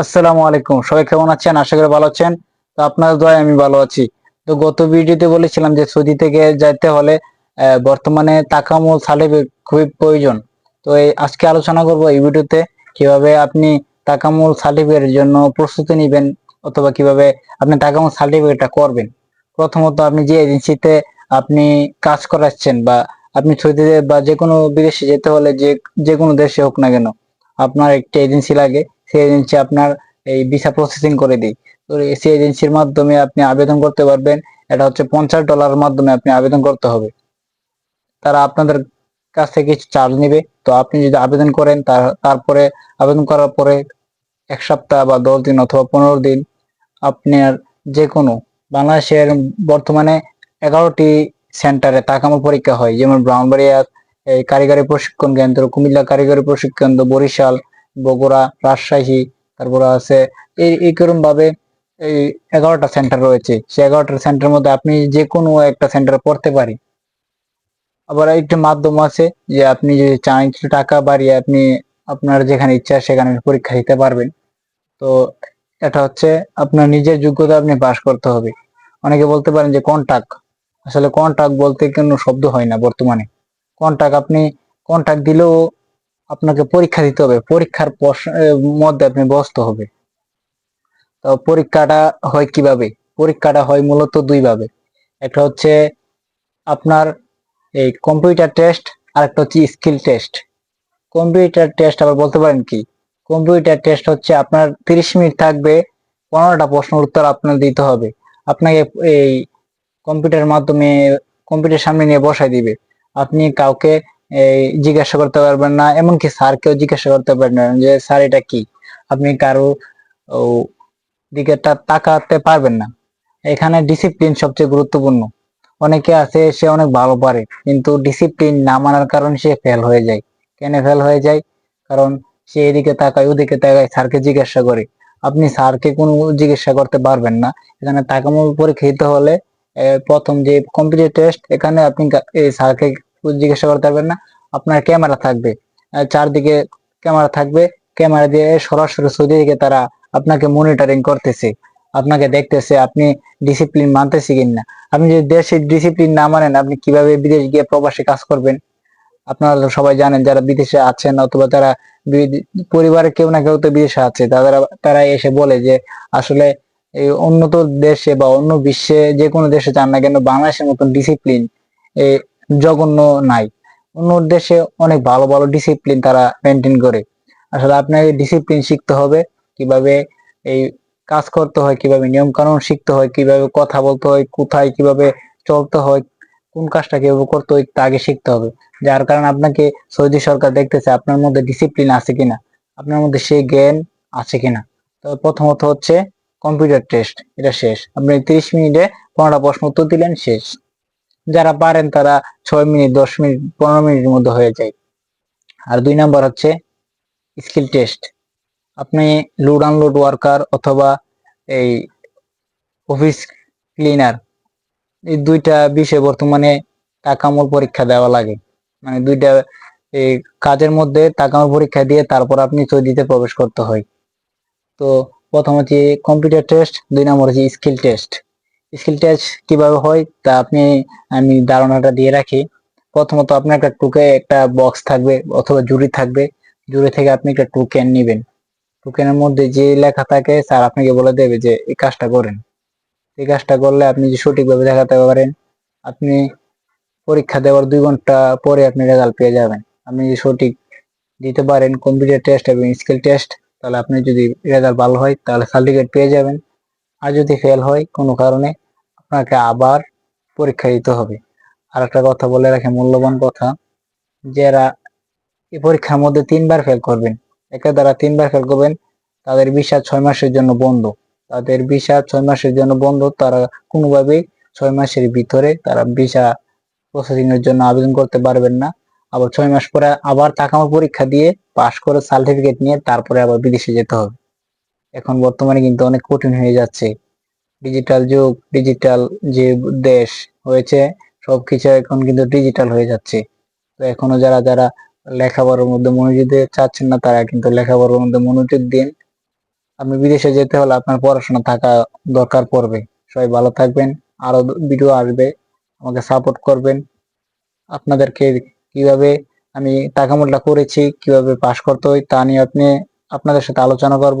আসসালামু আলাইকুম। সবাই কেমন আছেন? আশা করি ভালো আছেন। তো আপনার দোয়ায় আমি ভালো আছি। তো গত ভিডিওতে বলেছিলাম যে সৌদি থেকে যাইতে হলে বর্তমানে তাকামুল সার্টিফিকেট খুবই প্রয়োজন। তো এই আজকে আলোচনা করব এই ভিডিওতে কীভাবে আপনি তাকামুল সার্টিফিকেটের জন্য প্রস্তুতি নেবেন অথবা কীভাবে আপনি তাকামুল সার্টিফিকেটটা করবেন। প্রথমত আপনি যে এজেন্সিতে আপনি কাজ করাচ্ছেন বা আপনি সৌদিতে বা যে কোনো বিদেশে যেতে হলে যে যে কোনো দেশে হোক না কেন, আপনার একটা এজেন্সি লাগে। সেই এজেন্সি আপনার এই ভিসা প্রসেসিং করে দিই তো সেই এজেন্সির মাধ্যমে আপনি আবেদন করতে পারবেন। এটা হচ্ছে পঞ্চাশ ডলারের মাধ্যমে আপনি আবেদন করতে হবে। তারা আপনাদের কাছ থেকে কিছু চার্জ নেবে। তো আপনি যদি আবেদন করেন, তার, তারপরে আবেদন করার পরে এক সপ্তাহ বা দশ দিন অথবা পনেরো দিন আপনার যে কোনো বাংলাদেশের বর্তমানে এগারোটি সেন্টারে তাকামুল পরীক্ষা হয়। যেমন ব্রাহ্মণবাড়িয়া এই কারিগরি প্রশিক্ষণ কেন্দ্র, কুমিল্লা কারিগরি প্রশিক্ষণ কেন্দ্র, বরিশাল বগুড়া, রাজশাহী, তারপরে আছে এই এইরকম ভাবে এই এগারোটা সেন্টার রয়েছে। সেই এগারোটা সেন্টারের মধ্যে আপনি যে কোনো একটা সেন্টারে পড়তে পারি আবার একটি মাধ্যম আছে যে আপনি যদি চান একটু টাকা বাড়িয়ে আপনি আপনার যেখানে ইচ্ছা সেখানে পরীক্ষা দিতে পারবেন। তো এটা হচ্ছে আপনার নিজের যোগ্যতা আপনি পাস করতে হবে। অনেকে বলতে পারেন যে কন্টাক্ট আসলে কন্টাক্ট বলতে কোনো শব্দ হয় না বর্তমানে। কন্টাক্ট আপনি কন্টাক্ট দিলেও আপনাকে পরীক্ষা দিতে হবে। পরীক্ষার মধ্যে আপনি বসতে হবে। তো পরীক্ষাটা হয় কীভাবে? পরীক্ষাটা হয় মূলত দুই ভাবে একটা হচ্ছে আপনার এই কম্পিউটার টেস্ট আর একটা হচ্ছে স্কিল টেস্ট কম্পিউটার টেস্ট আবার বলতে পারেন কি? কম্পিউটার টেস্ট হচ্ছে আপনার তিরিশ মিনিট থাকবে, পনেরোটা প্রশ্নের উত্তর আপনার দিতে হবে। আপনাকে এই কম্পিউটারের মাধ্যমে কম্পিউটার সামনে নিয়ে বসাই দিবে। আপনি কাউকে জিজ্ঞাসা করতে পারবেন না, এমনকি স্যারকেও জিজ্ঞাসা করতে পারবেন যে, স্যার, এটা কি? আপনি কারও দিকে তাকাতে পারবেন না। এখানে ডিসিপ্লিন সবচেয়ে গুরুত্বপূর্ণ। অনেকে আছে, সে অনেক ভালো পারে, কিন্তু ডিসিপ্লিন না মানার কারণে সে ফেল হয়ে যায়। কেন ফেল হয়ে যায়? কারণ সে এদিকে তাকায়, ওদিকে তাকায়, স্যারকে জিজ্ঞাসা করে। আপনি স্যারকে কোনো জিজ্ঞাসা করতে পারবেন না। এখানে তাকামুল পরীক্ষা দিতে হলে প্রথম যে কম্পিউটার টেস্ট এখানে আপনি এই স্যারকে জিজ্ঞাসা করতে পারবেন না, আপনার ক্যামেরা থাকবে। চারদিকে ক্যামেরা থাকবে। ক্যামেরা দিয়ে সরাসরি সৌদি থেকে তারা আপনাকে মনিটরিং করতেছে। আপনাকে দেখতেছে আপনি ডিসিপ্লিন মানতেছি কিনা। আপনি যদি দেশে ডিসিপ্লিন না মানেন, আপনি কীভাবে বিদেশ গিয়ে প্রবাসী কাজ করবেন? আপনারা সবাই জানেন, যারা বিদেশে আছেন অথবা তারা পরিবারের কেউ না কেউ তো বিদেশে আছে, তারা তারা এসে বলে যে আসলে এই উন্নত দেশে বা অন্য বিশ্বে যে কোনো দেশে যান না কেন, বাংলাদেশের মতন ডিসিপ্লিন জঘন্য নাই। অন্য দেশে অনেক ভালো ভালো ডিসিপ্লিন তারা মেনটেন করে। আসলে আপনাকে ডিসিপ্লিন শিখতে হবে, কীভাবে এই কাজ করতে হয়, কীভাবে নিয়ম কানুন শিখতে হয়, কীভাবে কথা বলতে হয়, কোথায় কীভাবে চলতে হয়, কোন কাজটা কীভাবে করতে হয়, তা আগে শিখতে হবে। যার কারণে আপনাকে সৌদি সরকার দেখতেছে আপনার মধ্যে ডিসিপ্লিন আছে কিনা, আপনার মধ্যে সেই জ্ঞান আছে কিনা। তো প্রথমত হচ্ছে কম্পিউটার টেস্ট এটা শেষ। আপনি তিরিশ মিনিটে পনেরোটা প্রশ্ন উত্তর দিলেন, শেষ। যারা পারেন তারা ছয় মিনিট, দশ মিনিট, পনেরো মিনিটের মধ্যে হয়ে যায়। আর দুই নাম্বার হচ্ছে স্কিল টেস্ট আপনি লোড আনলোড ওয়ার্কার অথবা এই অফিস ক্লিনার এই দুইটা বিষয়ে বর্তমানে তাকামুল পরীক্ষা দেওয়া লাগে। মানে দুইটা এই কাজের মধ্যে তাকামুল পরীক্ষা দিয়ে তারপর আপনি সৌদিতে প্রবেশ করতে হয়। তো প্রথম হচ্ছে কম্পিউটার টেস্ট দুই নম্বর হচ্ছে স্কিল টেস্ট স্কিল টেস্ট কীভাবে হয় তা আপনি, আমি ধারণাটা দিয়ে রাখি। প্রথমত আপনার একটা টুকে একটা বক্স থাকবে অথবা জুড়ি থাকবে। জুড়ি থেকে আপনি একটা টোকেন নেবেন। টোকেনের মধ্যে যে লেখা থাকে, স্যার আপনাকে বলে দেবে যে, এই কাজটা করেন। এই কাজটা করলে আপনি যে সঠিকভাবে দেখাতে পারেন, আপনি পরীক্ষা দেওয়ার দুই ঘণ্টা পরে আপনি রেজাল্ট পেয়ে যাবেন। আপনি যদি সঠিক দিতে পারেন কম্পিউটার টেস্ট এবং স্কিল টেস্ট তাহলে আপনি যদি রেজাল্ট ভালো হয়, তাহলে সার্টিফিকেট পেয়ে যাবেন। আর যদি ফেল হয়, কোনো কারণে আপনাকে আবার পরীক্ষা দিতে হবে। আর একটা কথা বলে রাখে, মূল্যবান কথা, যারা এই পরীক্ষার মধ্যে তিনবার ফেল করবেন, একে দ্বারা তিনবার ফেল করবেন, তাদের ভিসা ছয় মাসের জন্য বন্ধ। তাদের ভিসা ছয় মাসের জন্য বন্ধ, তারা কোনোভাবেই ছয় মাসের ভিতরে তারা ভিসা প্রসেসিং এর জন্য আবেদন করতে পারবেন না। আবার ছয় মাস পরে আবার তাকামা পরীক্ষা দিয়ে পাশ করে সার্টিফিকেট নিয়ে তারপরে আবার বিদেশে যেতে হবে। এখন বর্তমানে কিন্তু অনেক কঠিন হয়ে যাচ্ছে। ডিজিটাল যুগ ডিজিটাল যে দেশ হয়েছে, সবকিছু এখন কিন্তু ডিজিটাল হয়ে যাচ্ছে। তো এখনও যারা যারা লেখাপড়ার মধ্যে মনোযোগ দিতে চাচ্ছেন না, তারা কিন্তু লেখাপড়ার মধ্যে মনোযোগ দিন। আপনি বিদেশে যেতে হলে আপনার পড়াশোনা থাকা দরকার পড়বে। সবাই ভালো থাকবেন, আরও ভিডিও আসবে, আমাকে সাপোর্ট করবেন। আপনাদেরকে কীভাবে আমি টাকা টাকামুলটা করেছি, কীভাবে পাস করতে হয়, তা নিয়ে আপনি, আপনাদের সাথে আলোচনা করব।